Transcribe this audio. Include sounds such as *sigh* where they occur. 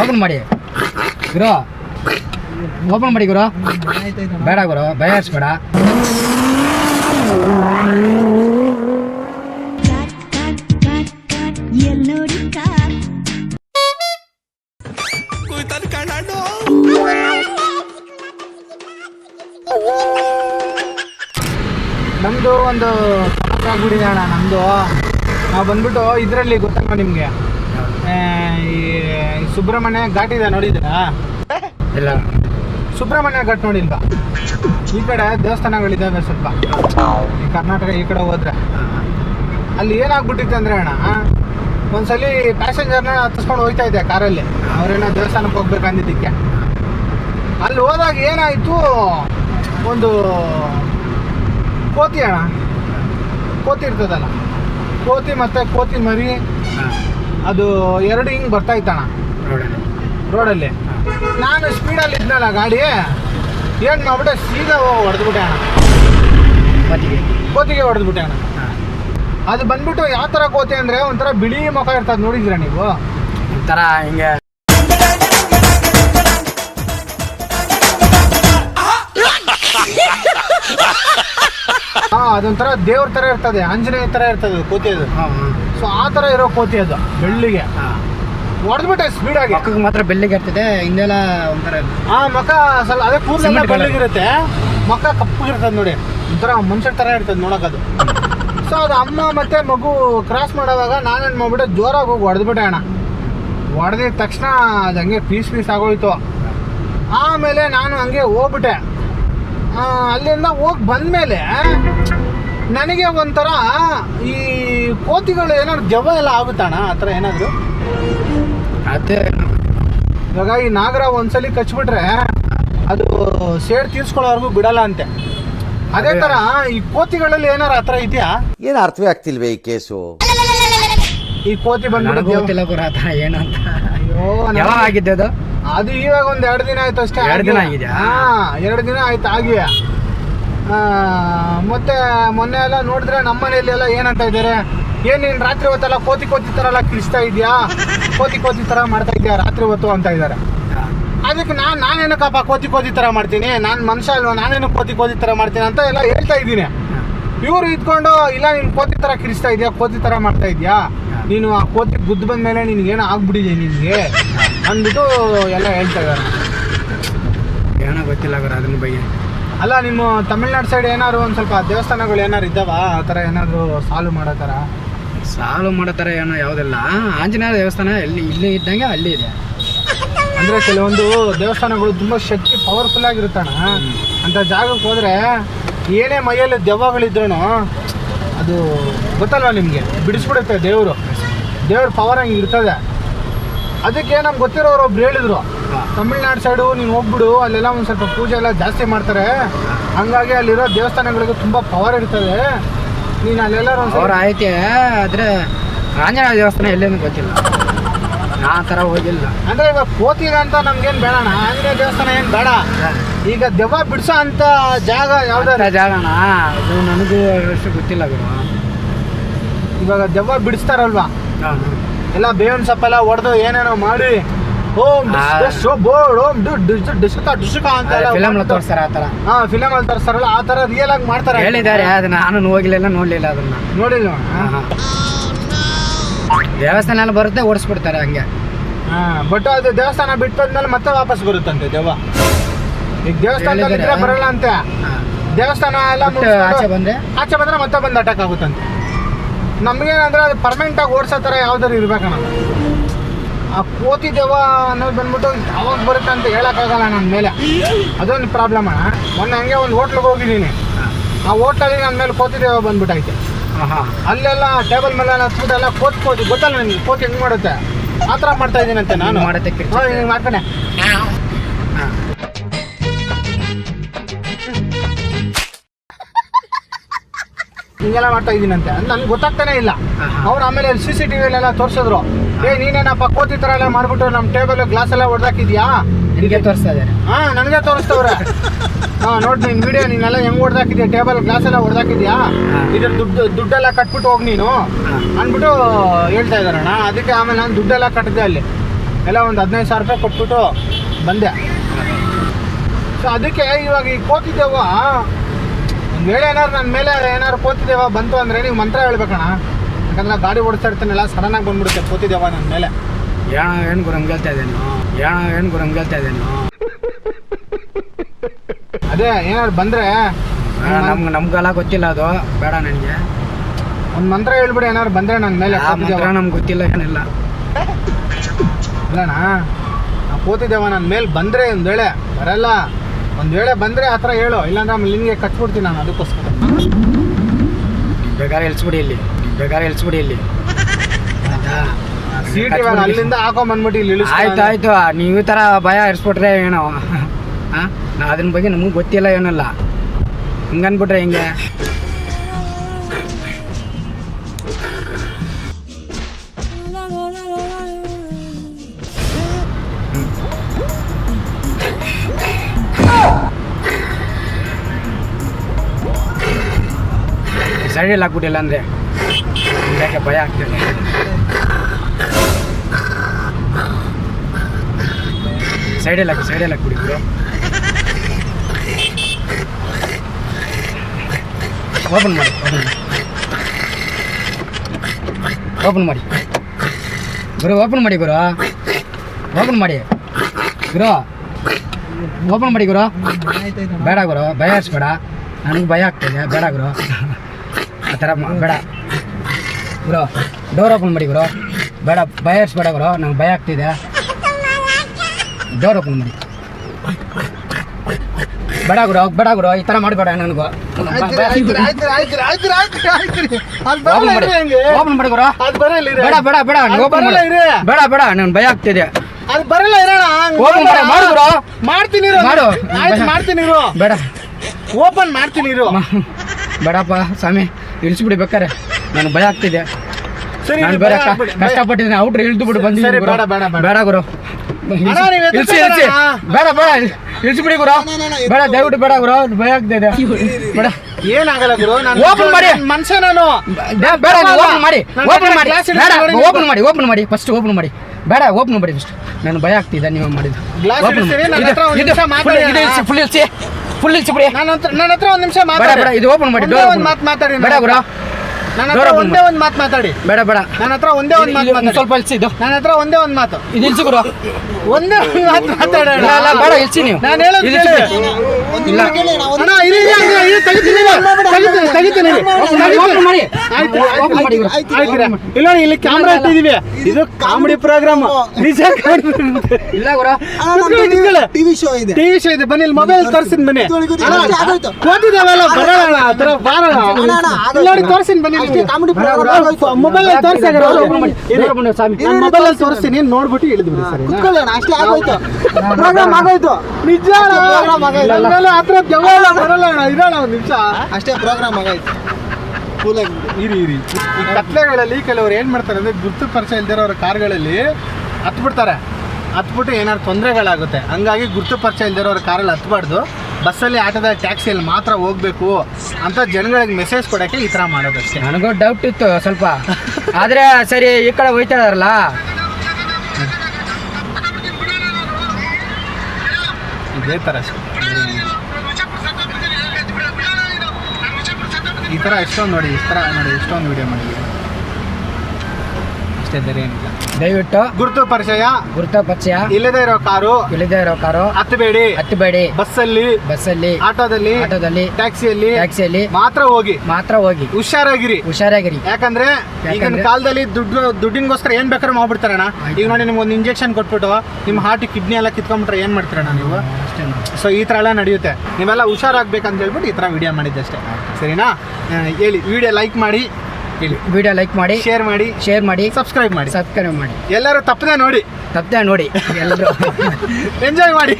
Open ಮಾಡಿ. ಗುರು. Open ಮಾಡಿ ಗುರು. ಬೇಡ ಗುರು, ಭಯ ಹಚ್ಬೇಡ ನಮ್ಮದು ಒಂದು ಗುಡಿ ಅಣ್ಣ ನಮ್ಮದು ನಾವು ಬಂದ್ಬಿಟ್ಟು ಇದರಲ್ಲಿ ಗೊತ್ತಲ್ವ ನಿಮಗೆ? ಈ ಸುಬ್ರಹ್ಮಣ್ಯ ಘಾಟ್ ಇದೆ ನೋಡಿದ್ದೀರಾ? ಇಲ್ಲ. ಸುಬ್ರಹ್ಮಣ್ಯ ಘಾಟ್ ನೋಡಿಲ್ವಾ? ಈ ಕಡೆ ದೇವಸ್ಥಾನಗಳಿದ್ದಾವೆ ಸ್ವಲ್ಪ. ಈ ಕರ್ನಾಟಕ ಈ ಕಡೆ ಹೋದ್ರೆ. ಅಲ್ಲಿ ಏನಾಗ್ಬಿಟ್ಟಿತ್ತು ಅಂದರೆ ಅಣ್ಣ, ಒಂದ್ಸಲಿ ಪ್ಯಾಸೆಂಜರ್ನ ಹತ್ತಿಸ್ಕೊಂಡು ಹೋಗ್ತಾ ಇದ್ದೆ ಕಾರಲ್ಲಿ. ಅವರೇನ ದೇವಸ್ಥಾನಕ್ಕೆ ಹೋಗ್ಬೇಕಂದಿದ್ದಕ್ಕೆ. ಅಲ್ಲಿ ಹೋದಾಗ ಏನಾಯಿತು? ಒಂದು ಕೋತಿ ಅಣ್ಣ. ಕೋತಿ ಇರ್ತದಲ್ಲ. ಕೋತಿ ಮತ್ತು ಕೋತಿ ಮರಿ. ಅದು ಎರಡು ಹಿಂಗೆ ಬರ್ತಾ ನೋಡೋಣ ರೋಡಲ್ಲಿ? ನಾನು ಸ್ಪೀಡಲ್ಲಿ ಇದ್ನಲ್ಲ ಗಾಡಿ. ಏನು ಮಾಡ್ಬಿಟ್ಟೆ? ಸೀದಾ ಹೊಡೆದ್ಬಿಟ್ಟೆ ಅಣ್ಣ. ಮತ್ತಿಗೆ ಕೋತಿಗೆ ಹೊಡೆದ್ಬಿಟ್ಟೆ ಅಣ್ಣ. ಅದು ಬಂದ್ಬಿಟ್ಟು ಯಾವ ಥರ ಕೋತಿ ಅಂದರೆ ಒಂಥರ ಬಿಳಿ ಮುಖ ಇರ್ತದೆ ನೋಡಿದ್ದೀರಾ ನೀವು? ಒಂಥರ ಹಿಂಗೆ. ಹಾಂ ಅದೊಂಥರ ದೇವ್ರ ಥರ ಇರ್ತದೆ ಆಂಜನೇಯ ಥರ ಇರ್ತದೆ ಕೋತಿ ಅದು. ಸೊ ಆ ಥರ ಇರೋ ಕೋತಿ ಅದು ಬೆಳ್ಳಿಗೆ. ಹಾಂ ಸ್ಪೀಡ್ ಆಗಿ. ಮಕ್ಕಳಿಗೆ ಮಾತ್ರ ಬೆಳ್ಳಿಗೆ ಇರ್ತದೆ ಹಿಂದೆಲ್ಲ ಒಂಥರ ಆ ಮಕ್ಕ ಸ್ವಲ್ಪ ಅದೇ ಕೂದಲೆಲ್ಲ. ಬೆಳ್ಳಗಿರುತ್ತೆ. ಮಖ ಕಪ್ಪಗಿರ್ತದೆ ನೋಡಿ. ಒಂಥರ ಮನುಷ್ಯರ ಥರ ಇರ್ತದೆ ಅದು. ಸೊ ಅದು ಅಮ್ಮ ಮತ್ತೆ ಮಗು ಕ್ರಾಸ್ ಮಾಡೋವಾಗ ನಾನೇನು ಮಾಡ್ಬಿಟ್ಟೆ ಜೋರಾಗಿ ಹೋಗಿ ಹೊಡೆದ್ಬಿಟ್ಟೆ ಅಣ್ಣ. ಹೊಡೆದಿದ ತಕ್ಷಣ ಅದು ಹಂಗೆ ಪೀಸ್ ಪೀಸ್ ಆಗೋಯ್ತು. ಆಮೇಲೆ ನಾನು ಹಂಗೆ ಹೋಗ್ಬಿಟ್ಟೆ. ಅಲ್ಲಿಂದ ಹೋಗಿ ಬಂದಮೇಲೆ ನನಗೆ ಒಂಥರ ಈ ಕೋತಿಗಳು ಏನಾದ್ರು ಜವ ಎಲ್ಲ ಆಗುತ್ತಣ್ಣ ಆ ಥರ ಏನಾದರೂ? ಅದೇ. ಇವಾಗ ಈ ನಾಗರ ಒಂದ್ಸಲಿ ಕಚ್ಬಿಟ್ರೆ ಅದು ಸೇಡ್ ತೀರ್ಸ್ಕೊಳ್ಳೋವರೆಗೂ ಬಿಡಲ್ಲ ಅಂತೆ. ಅದೇ ತರ ಈ ಕೋತಿಗಳಲ್ಲಿ ಏನಾರ ಹತ್ರ ಇದೆಯಾ? ಏನು ಅರ್ಥವೇ ಆಗ್ತಿಲ್ವೇ ಈ ಕೇಸು? ಈ ಕೋತಿ ನನಗೂ ಬಂದ್ಬಿಟ್ಟು ಗೊತ್ತಿಲ್ಲ ಗುರು ಆ ಥರ ಏನು ಅಂತ. ಅಯ್ಯೋ ನನಗೆ- ಯಾವಾಗ ಆಗಿದ್ದೆ ಅದು? ಅದು ಇವಾಗ ಒಂದ್ ಎರಡು ದಿನ ಆಯ್ತು ಅಷ್ಟೇ ಎರಡ್ ದಿನ ಆಗಿದೆ? ಆಗಿದ್ಯಾ? ಹಾ ಎರಡು ದಿನ ಆಯ್ತು ಆಗಿ ಆ, ಮತ್ತೆ ಮೊನ್ನೆ ಎಲ್ಲ ನೋಡಿದ್ರೆ ನಮ್ಮ ಮನೆಯಲ್ಲಿ ಎಲ್ಲ ಏನಂತ ಇದ್ದಾರೆ ಏನ್ ನೀನ್ ರಾತ್ರಿ ಹೊತ್ತಲ್ಲ ಕೋತಿ ಕೋತಿ ಥರ ಎಲ್ಲ ಕಿಳಿಸ್ತಾ ಇದೆಯಾ? ಕೋತಿ ಕೋತಿ ತರ ಮಾಡ್ತಾ ಇದೆಯಾ ರಾತ್ರಿ ಹೊತ್ತು ಅಂತ ಇದ್ದಾರೆ ಅದಕ್ಕೆ ನಾನು ನಾನೇನಕ್ಕಪ್ಪ ಕೋತಿ ಕೋತಿ ಥರ ಮಾಡ್ತೀನಿ? ನಾನು ಮನುಷ್ಯ ಅಲ್ವಾ? ನಾನೇನು ಕೋತಿ ಕೋತಿ ಥರ ಮಾಡ್ತೀನಿ ಅಂತ ಎಲ್ಲ ಹೇಳ್ತಾ ಇದ್ದೀನಿ. ಇವರು ಇದ್ಕೊಂಡು ಇಲ್ಲ ನೀನು ಕೋತಿ ಥರ ಕಿರಿಸ್ತಾ ಇದೆಯಾ? ಕೋತಿ ಥರ ಮಾಡ್ತಾ ಇದೆಯಾ? ನೀನು ಆ ಕೋತಿ ಬುದ್ಧ ಬಂದ ಮೇಲೆ ನಿನಗೇನು ಆಗ್ಬಿಟ್ಟಿದೆ ನಿನಗೆ? ಅಂದ್ಬಿಟ್ಟು ಎಲ್ಲ ಹೇಳ್ತಾ ಇದ್ದಾರೆ ಏನೋ ಗೊತ್ತಿಲ್ಲ ಅವರ ಅದ್ರ ಬಗ್ಗೆ. ಅಲ್ಲ ನಿಮ್ಮ ತಮಿಳ್ನಾಡು ಸೈಡ್ ಏನಾದ್ರು ಒಂದು ಸ್ವಲ್ಪ ದೇವಸ್ಥಾನಗಳು ಏನಾರು ಇದ್ದಾವಾ? ಆ ಥರ ಏನಾದರೂ ಸಾಲ್ವ್ ಮಾಡೋ ಥರ? ಸಾಲು ಮಾಡೋ ಥರ ಏನೋ ಯಾವುದಿಲ್ಲ? ಆಂಜನೇಯ ದೇವಸ್ಥಾನ ಎಲ್ಲಿ ಇಲ್ಲಿ ಇದ್ದಂಗೆ ಅಲ್ಲಿ ಇದೆ. ಅಂದರೆ ಕೆಲವೊಂದು ದೇವಸ್ಥಾನಗಳು ತುಂಬ ಶಕ್ತಿ ಪವರ್ಫುಲ್ ಆಗಿರುತ್ತಣ ಅಂತ ಜಾಗಕ್ಕೆ ಹೋದ್ರೆ ಏನೇ ಮೈಯಲ್ಲಿ ದೆವ್ವಗಳಿದ್ರೂ ಅದು ಗೊತ್ತಲ್ವ ನಿಮಗೆ? ಬಿಡಿಸ್ಬಿಡುತ್ತೆ ದೇವರು. ದೇವ್ರ ಪವರ್ ಹಂಗೆ ಇರ್ತದೆ. ಅದಕ್ಕೆ ನಮ್ಗೆ ಗೊತ್ತಿರೋರು ಒಬ್ರು ಹೇಳಿದ್ರು. ತಮಿಳ್ನಾಡು ಸೈಡು ನೀನು ಹೋಗ್ಬಿಡು ಅಲ್ಲೆಲ್ಲ ಒಂದು ಸ್ವಲ್ಪ ಪೂಜೆ ಎಲ್ಲ ಜಾಸ್ತಿ ಮಾಡ್ತಾರೆ. ಹಂಗಾಗಿ ಅಲ್ಲಿರೋ ದೇವಸ್ಥಾನಗಳಿಗೆ ತುಂಬ ಪವರ್ ಇರ್ತದೆ. ನೀನು ಅಲ್ಲೆಲ್ಲರೂ ಅವ್ರ ಐತೆ ಆದರೆ ಆಂಜನೇಯ ದೇವಸ್ಥಾನ ಎಲ್ಲೇನು ಗೊತ್ತಿಲ್ಲ. ನಾ ಆ ಥರ ಹೋಗಿಲ್ಲ. ಅಂದ್ರೆ ಇವಾಗ ಕೋತಿಗೆ ಅಂತ ನಮ್ಗೇನ್ ಬೇಡಣ ಆಂಜನೇಯ ದೇವಸ್ಥಾನ ಏನ್ ಬೇಡ. ಈಗ ದೆವ್ವ ಬಿಡ್ಸೋ ಅಂತ ಜಾಗ ಯಾವ್ದಾರ ಜಾಗಣ ಅದು ನನಗೂ ಅಷ್ಟು ಗೊತ್ತಿಲ್ಲ ಗುರು. ಇವಾಗ ದೆವ್ವ ಬಿಡಿಸ್ತಾರಲ್ವಾ? ಎಲ್ಲ ಬೇವಿನ ಸೊಪ್ಪೆಲ್ಲ ಒಡೆದು ಏನೇನೋ ಮಾಡಿ ಓಂ ಆ. ಬೋರ್ಡ್ ಓಂ ಡು ಡು- ಡುಸುಕ ಡುಸುಕ ಅಂತ ಫಿಲಮ್ ತೋರಿಸ್ತಾರೆ ಆ ಥರ ಹಾ ಫಿಲಮ್ ಅಲ್ಲಿ ತೋರಿಸ್ತಾರಲ್ಲ ಆ ತರ ರಿಯಲ್ ಆಗಿ ಮಾಡ್ತಾರೆ ಹೇಳಿದ್ದಾರೆ ಅದನ್ನ ನಾನು ಹೋಗ್ಲಿಲ್ಲ ನೋಡಲಿಲ್ಲ ಅದನ್ನ ನೋಡಿಲ್ಲ ದೇವಸ್ಥಾನ ಎಲ್ಲ ಬರುತ್ತೆ ಓಡಿಸ್ಬಿಡ್ತಾರೆ ಹಂಗೆ ಬಟ್ ಅದು ದೇವಸ್ಥಾನ ಬಿಟ್ಟದ್ಮೇಲೆ ಮತ್ತೆ ವಾಪಸ್ ಬರುತ್ತಂತೆ ದೇವ ಈಗ ದೇವಸ್ಥಾನ ಇದ್ರೆ. ಬರಲ್ಲ ಅಂತೆ ದೇವಸ್ಥಾನ ಎಲ್ಲ ಆಚೆ ಬಂದ್ರೆ ಆಚೆ ಬಂದ್ರೆ ಮತ್ತೆ ಬಂದು ಅಟ್ಯಾಕ್ ಆಗುತ್ತಂತೆ ನಮ್ಗೇನಂದ್ರೆ ಅದು ಪರ್ಮನೆಂಟ್ ಆಗಿ ಓಡಿಸೋ ಥರ ಯಾವ್ದಾರು ಇರ್ಬೇಕಣ್ಣ ಆ ಕೋತಿ ದೇವ ಅನ್ನೋದು ಬಂದ್ಬಿಟ್ಟು ಯಾವಾಗ ಬರುತ್ತೆ ಅಂತ ಹೇಳೋಕ್ಕಾಗಲ್ಲ ನನ್ನ ಮೇಲೆ. ಅದೊಂದು ಪ್ರಾಬ್ಲಮ್ ಅಣ್ಣ. ಮೊನ್ನೆ ಹಂಗೆ ಒಂದು ಹೋಟ್ಲಿಗೆ ಹೋಗಿದ್ದೀನಿ. ಆ ಹೋಟ್ಲಲ್ಲಿ ನನ್ನ ಮೇಲೆ ಕೋತಿ ದೇವ ಬಂದ್ಬಿಟ್ಟೈತೆ ಅಲ್ಲೆಲ್ಲ ಟೇಬಲ್ ಮೇಲೆ ಹಚ್ಬಿಟ್ಟು ಎಲ್ಲ ಕೋತಿ ಕೋತಿ ಗೊತ್ತಲ್ಲ ನಿಮ್ಗೆ ಕೋತಿ ಹೆಂಗೆ ಮಾಡುತ್ತೆ? ಆ ಥರ ಮಾಡ್ತಾ ಇದ್ದೀನಂತೆ ನಾನು. ಮಾಡುತ್ತೆ ಹಿಂಗ್ ಮಾಡ್ತಾನೆ ಹಿಂಗೆಲ್ಲ ಮಾಡ್ತಾ ಇದ್ದೀನಂತೆ. ನನ್ಗೆ ಗೊತ್ತಾಗ್ತಾನೆ ಇಲ್ಲ. ಅವ್ರು ಆಮೇಲೆ ಸಿ ಸಿ ಟಿ ವಿಲೆಲ್ಲ ತೋರಿಸಿದ್ರು. ಏ ನೀನೇನಪ್ಪ ಕೋತಿ ಥರ ಎಲ್ಲ ಮಾಡ್ಬಿಟ್ಟು ನಮ್ಮ ಟೇಬಲ್ ಗ್ಲಾಸ್ ಎಲ್ಲ ಹೊಡೆದಾಕಿದ್ಯಾ ನಿನಗೆ ತೋರಿಸ್ತಾ ಇದ್ದಾರೆ ಹಾ ನನಗೆ ತೋರಿಸ್ತವ್ರೆ. ಹಾ ನೋಡಿ ನಿನ್ ವಿಡಿಯೋ ನೀನೆಲ್ಲ ಹೆಂಗ್ ಹೊಡೆದಾಕಿದ್ಯಾ ಟೇಬಲ್ ಗ್ಲಾಸ್ ಎಲ್ಲ ಹೊಡೆದಾಕಿದ್ಯಾ. ಇದ್ರ ದುಡ್ಡು ದುಡ್ಡೆಲ್ಲ ಕಟ್ಬಿಟ್ಟು ಹೋಗಿ ನೀನು. ಅಂದ್ಬಿಟ್ಟು ಹೇಳ್ತಾ ಇದ್ದಾರಣ್ಣ ಅದಕ್ಕೆ ಆಮೇಲೆ ನಾನು ದುಡ್ಡೆಲ್ಲ ಕಟ್ಟಿದೆ ಅಲ್ಲಿ. ಎಲ್ಲ ಒಂದು ಹದಿನೈದು ಸಾವಿರ ರೂಪಾಯಿ ಕೊಟ್ಬಿಟ್ಟು ಬಂದೆ. ಸೊ ಅದಕ್ಕೆ ಇವಾಗ ಈ ಕೋತಿದ್ದೇವ ಒಂದು ವೇಳೆ ಏನಾದ್ರು ನನ್ನ ಮೇಲೆ ಏನಾದ್ರು ಕೋತಿದ್ದೇವ ಬಂತು ಅಂದರೆ ನೀವು ಮಂತ್ರ ಹೇಳ್ಬೇಕಣ್ಣ. ಯಾಕಂದ್ರೆ ನಾ ಗಾಡಿ ಓಡಿಸ್ತಾ ಇರ್ತೀನಲ್ಲ ಆಗಿ ಬಂದ್ಬಿಡುತ್ತೆ ಕೂತಿದ್ದೇವ ನನ್ನ ಮೇಲೆ. ಏಣ ಏನು ಗುರು ಹಂಗೆ ಹೇಳ್ತಾ ಇದೇನು ಏಣ ಏನು ಗುರು ಹಂಗೆ ಹೇಳ್ತಾ ಇದ್ದೆ ನೀವು ಅದೇ ಏನಾದ್ರು ಬಂದ್ರೆ ನಮ್ಗೆ ನಮ್ಗೆಲ್ಲ ಗೊತ್ತಿಲ್ಲ ಅದು. ಬೇಡ ನನಗೆ. ಒಂದು ಮಂತ್ರ ಹೇಳ್ಬಿಡಿ ಏನಾದ್ರು ಬಂದ್ರೆ ನನ್ನ ಮೇಲೆ ಆ ಮಂತ್ರ ನಮ್ಗೆ ಗೊತ್ತಿಲ್ಲ ಏನಿಲ್ಲ. ಅಲ್ಲಣ್ಣ ಆ ಕೂತಿದ್ದೇವ ನನ್ನ ಮೇಲೆ ಬಂದರೆ ಒಂದು ವೇಳೆ ಬರಲ್ಲ. ಒಂದು ವೇಳೆ ಬಂದರೆ ಆ ಥರ ಹೇಳು. ಇಲ್ಲಾಂದ್ರೆ ಆಮೇಲೆ ನಿನಗೆ ಕಟ್ಬಿಡ್ತೀನಿ ನಾನು ಅದಕ್ಕೋಸ್ಕರ. ಬೇಕಾದ್ರೆ ಇಳಿಸ್ಬಿಡಿ ಇಲ್ಲಿ. ಬೇಕಾದ್ರೆ ಇಳಿಸ್ಬಿಡಿ ಇಲ್ಲಿ. ಆಯ್ತಾ ಸೀಟ್ ಇವಾಗ ಅಲ್ಲಿಂದ ಹಾಕೊಂಬಂದ್ಬಿಟ್ಟು ಇಲ್ಲಿ ಆಯ್ತು ಆಯ್ತು. ನೀವು ಈ ಥರ ಭಯ ಇರಿಸ್ಬಿಟ್ರೆ ಏನೋ. ಹಾಂ ನಾ ಅದ್ರ ಬಗ್ಗೆ ನಮಗೆ ಗೊತ್ತಿಲ್ಲ ಏನಲ್ಲ. ಹಿಂಗನ್ಬಿಟ್ರೆ ಹಿಂಗೆ? ಸೈಡಲ್ಲಿ ಹಾಕ್ಬಿಟ್ಟಿಲ್ಲ ಅಂದರೆ? ಯಾಕೆ ಭಯ ಆಗ್ತದೆ ಸೈಡಲ್ಲಿ ಹಾಕಿ ಸೈಡಲ್ಲಿ ಹಾಕ್ಬಿಡಿ ಬ್ರೋ ಓಪನ್ ಮಾಡಿ ಓಪನ್ ಮಾಡಿ ಗುರು ಓಪನ್ ಮಾಡಿ ಗುರು ಓಪನ್ ಮಾಡಿ ಗುರು ಓಪನ್ ಮಾಡಿ ಗುರು ಬೇಡ ಗುರು ಭಯ ಹಚ್ಬೇಡ ನನಗೆ ಭಯ ಆಗ್ತಿದೆ ಬೇಡ ಗುರು ಆ ಥರ ಬೇಡ. ಗುರು ಡೋರ್ ಓಪನ್ ಮಾಡಿ ಬ್ರೋ. ಬೇಡ ಭಯ ಬೇಡ ಬ್ರೋ ನಂಗೆ ಭಯ ಆಗ್ತಿದೆ. ಡೋರ್ ಓಪನ್ ಮಾಡಿ. ಬೇಡ ಗುರು ಬೇಡ ಗುರು ಈ ಥರ ಮಾಡಬೇಡ ನನಗೂ. ಓಪನ್ ಮಾಡಿ. ಗುರು. ಬೇಡ ಬೇಡ ಬೇಡ ಓಪನ್ ಬೇಡ ಬೇಡ ನನ್ ಭಯ ಆಗ್ತಿದೆ. ಅದು ಬರಲ್ಲ ಇರೋಣ ಓಪನ್ ಮಾಡು, ಮಾಡು ಗುರು. ಮಾಡ್ತೀನಿ. ಮಾಡು. ಆಯ್ತು ಮಾಡ್ತೀನಿ ಬೇಡ. ಓಪನ್ ಮಾಡ್ತೀನಿ ಇರು. ಬೇಡಪ್ಪ ಸ್ವಾಮಿ ಇಳಿಸ್ಬಿಡಿ ಬೇಕಾರೆ. ನನಗೆ ಭಯ ಆಗ್ತಿದೆ. ಸರಿ ನಾನು ಬೇರೆ. ಕಷ್ಟಪಟ್ಟಿದ್ದೀನಿ. ಔಟ್ರ್ ಇಳಿದು ಬಿಟ್ಟು ಬಂದಿದ್ದೀನಿ ಗುರು. ಬೇಡ, ಬೇಡ, ಬೇಡ. ಬೇಡ ಗುರು. ಅಣ್ಣ, ನೀವ್ ಎದ್ದು ಇಳಿಸಿ ಬೇಡ ಇಳಿಸಿ. ಬೇಡ ಬೇಡ ಇಳಿಸ್ಬಿಡಿ ಗುರು. ಬೇಡ ದಯವಿಟ್ಟು ಬೇಡ ಗುರು. ಭಯ ಆಗ್ತಿದೆ. ಬೇಡ. ಏನಾಗಲ್ಲ ಗುರು ನಾನು Open ಮಾಡಿ. ಮನುಷ್ಯ ನಾನು. ಬೇ- ಬೇಡ ಓಪನ್ ಮಾಡಿ. ಓಪನ್ ಮಾಡಿ. glass ಬೇಡ ನೋಡಿ ಓಪನ್ ಮಾಡಿ ಓಪನ್ ಮಾಡಿ. ಫಸ್ಟ್ ಓಪನ್ ಮಾಡಿ. ಬೇಡ ಓಪನ್ ಮಾಡಿ ಫಸ್ಟ್ ನಾನು ಭಯ ಆಗ್ತಿದೆ ನೀವು ಮಾಡಿದ್ದು. Glass Open ಇಳಿಸ್ತೀರಿ, ಮಾಡಿ. ನನ್ನ ಹತ್ರ ಒಂದ್ ನಿಮಿಷ ಮಾತಾಡಿ ಅಣ್ಣ. ಫುಲ್ ಇಳಿಸಿ. ಫುಲ್ ಇಳಿಸಿ ಬಿಡಿ. ನನ್ನ ಹತ್ರ ನನ್ನ ಹತ್ರ ಒಂದ್ ನಿಮಿಷ ಬೇಡ ಮಾತಾಡಿ. ಬೇಡ ಇದು ಓಪನ್ ಮಾಡಿ. ಒಂದೇ ಡೋರ್ ಒಂದ್ ಮಾತು ಮಾತಾಡಿ ಬೇಡ ಗುರು. ನನ್ನ ಹತ್ರ open ಒಂದೇ ಒಂದ್ ಮಾತು ಮಾತಾಡಿ. ಬೇಡ ಬೇಡ. ನನ್ನ ಹತ್ರ ಒಂದೇ ಒಂದ್ ಮಾತು ಮಾತಾಡಿ. ಸ್ವಲ್ಪ ಇಳಿಸಿದ್ದು ಇದು. ನನ್ನ ಹತ್ರ ಒಂದೇ ಒಂದ್ ಮಾತು. ಇದು ಇಳಿಸಿ ಗುರು. ಒಂದೇ ಒಂದ್ ಮಾತು ಮಾತಾಡೋಣ. ಇಲ್ಲ ಇಲ್ಲ ಬೇಡ ಇಳಿಸಿ ನೀವು. ನಾನು ಹೇಳೋದು ಇಳಿಸಿ ಕೇಳಿ. ಬಿಡಿ. ಇಲ್ಲ. ಅಣ್ಣ ಇರಿ ಇರಿ, ಇರಿ, ಇರಿ, ತೆಗಿತೀನಿ ಇರಿ. ತೆಗಿತೀನಿ, ತೆಗಿತೀನಿ ಇರಿ. ಓಪನ್ ಮಾಡಿ. ಆಯ್ತು, ಓಪನ್ ಮಾಡಿ ಗುರು. ಆಯ್ತು ಇರಿ. ಇಲ್ಲ ಇಲ್ಲಿ ಕ್ಯಾಮ್ರಾ ಇಟ್ಟಿದೀವಿ. ಇದು ಕಾಮಿಡಿ ಪ್ರೋಗ್ರಾಮ್ ನಿಜ ಇಲ್ಲ ಗುರು. ಟಿವಿ ಶೋ ಇದೆ ಟಿವಿ ಶೋ ಇದೆ. ಬನ್ನಿ ಇಲ್ಲಿ ಮೊಬೈಲ್ ತೋರಿಸಿದ್ ಬನ್ನಿ. ಅಣ್ಣ, ಬರೋಣ ಆ ಥರ ಬಾರೋಣ. ಅಣ್ಣ, ಅಣ್ಣ, ಆಗೋಯ್ತು. ಇಲ್ಲಿ ನೋಡಿ ತೋರಿಸ್ತೀನಿ ಬನ್ನಿ ಮೊಬೈಲ್ ಅಲ್ಲಿ ತೋರಿಸಿ ನಾನು ನೋಡ್ಬಿಟ್ಟು ಇಳಿದು ಬಿಡಿ ಸರಿ ಕುತ್ಕೊಳ್ಳೋಣ ಅಷ್ಟೇ ಆಗೋಯ್ತು. ಪ್ರೋಗ್ರಾಮ್ ಆಗೋಯ್ತು ನಿಜ ಆ ಥರ ಬರಲ್ಲ ಇರೋಣ ಒಂದು ನಿಮಿಷ. ಅಷ್ಟೇ ಪ್ರೋಗ್ರಾಮ್ ಆಗೋಯ್ತು. ಕೂಲ್ ಆಗಿ ಇರಿ ಇರಿ. ಈ ಕತ್ಲೆಗಳಲ್ಲಿ ಕೆಲವರು ಏನು ಮಾಡ್ತಾರೆ ಅಂದರೆ ಗುರುತು ಪರಿಚಯ ಇಲ್ದಿರೋರ ಕಾರ್ಗಳಲ್ಲಿ ಹತ್ಬಿಡ್ತಾರೆ. ಹತ್ಬಿಟ್ಟು ಏನಾದ್ರು ತೊಂದರೆಗಳಾಗುತ್ತೆ. ಹಂಗಾಗಿ ಗುರುತು ಪರಿಚಯ ಇಲ್ದಿರೋರ ಕಾರಲ್ಲಿ ಹತ್ಬಾರ್ದು. ಬಸ್ಸಲ್ಲಿ ಆಟೋದ ಟ್ಯಾಕ್ಸಿಯಲ್ಲಿ ಮಾತ್ರ ಹೋಗ್ಬೇಕು ಅಂತ ಜನಗಳಿಗೆ ಮೆಸೇಜ್ ಕೊಡೋಕ್ಕೆ ಈ ಥರ ಮಾಡೋದಷ್ಟೇ. ನನಗೂ ಡೌಟ್ ಇತ್ತು ಸ್ವಲ್ಪ. ಆದರೆ ಸರಿ ಈ ಕಡೆ ಹೋಯ್ತಾ ಇದಾರಲ್ಲ ಇದೇ ಥರ ಈ ಥರ ಎಷ್ಟೊಂದು ನೋಡಿ ಈ ಥರ ನೋಡಿ ಎಷ್ಟೊಂದು ವಿಡಿಯೋ ಮಾಡಿದ್ದೀವಿ. ಅಷ್ಟೇ ಬೇರೆ ಏನಿಲ್ಲ. ದಯವಿಟ್ಟು ಗುರುತು ಪರಿಚಯ. ಗುರುತು ಪರಿಚಯ. ಇಲ್ಲದೆ ಇರೋ ಕಾರು. ಇಲ್ಲದೆ ಇರೋ ಕಾರು. ಹತ್ತಬೇಡಿ. ಹತ್ತಬೇಡಿ. ಬಸ್ಸಲ್ಲಿ. ಬಸ್ಸಲ್ಲಿ. ಆಟೋದಲ್ಲಿ. ಆಟೋದಲ್ಲಿ. ಟ್ಯಾಕ್ಸಿಯಲ್ಲಿ. ಟ್ಯಾಕ್ಸಿಯಲ್ಲಿ. ಮಾತ್ರ ಹೋಗಿ. ಮಾತ್ರ ಹೋಗಿ. ಹುಷಾರಾಗಿರಿ. ಹುಷಾರಾಗಿರಿ. ಯಾಕಂದ್ರೆ ಈಗಿನ ಯಾಕಂದ್ರೆ? ಕಾಲದಲ್ಲಿ ದುಡ್ಡು ದುಡ್ಡಿನಗೋಸ್ಕರ ಏನ್ ಬೇಕಾದ್ರೂ ಮಾಡ್ಬಿಡ್ತಾರಣ್ಣ ಈಗ ನೋಡಿ ನಿಮ್ಗೆ ಒಂದು ಇಂಜೆಕ್ಷನ್ ಕೊಟ್ಬಿಟ್ಟು ನಿಮ್ಮ ಹಾರ್ಟ್ ಕಿಡ್ನಿ ಎಲ್ಲ ಕಿತ್ಕೊಂಡ್ಬಿಟ್ರೆ ಏನ್ ಮಾಡ್ತೀರಣ್ಣ ನೀವು? ಅಷ್ಟೇ ನೋಡಿ. ಸೊ ಈ ಥರ ಎಲ್ಲ ನಡೆಯುತ್ತೆ. ನೀವೆಲ್ಲ ಹುಷಾರಾಗ್ಬೇಕಂತ ಹೇಳ್ಬಿಟ್ಟು ಈ ಥರ ವಿಡಿಯೋ ಮಾಡಿದ್ದಷ್ಟೇ ಸರಿನಾ? ಆ, ಹೇಳಿ. ವಿಡಿಯೋ ಲೈಕ್ ಮಾಡಿ. ಹೇಳಿ ವಿಡಿಯೋ ಲೈಕ್ ಮಾಡಿ ಶೇರ್ ಮಾಡಿ ಶೇರ್ ಮಾಡಿ ಸಬ್ಸ್ಕ್ರೈಬ್ ಮಾಡಿ. ಸಬ್ಸ್ಕ್ರೈಬ್ ಮಾಡಿ. ಎಲ್ಲರೂ ತಪ್ಪದೆ ನೋಡಿ. ತಪ್ಪದೆ ನೋಡಿ ಎಲ್ಲರೂ. *laughs* ಎಂಜಾಯ್ ಮಾಡಿ.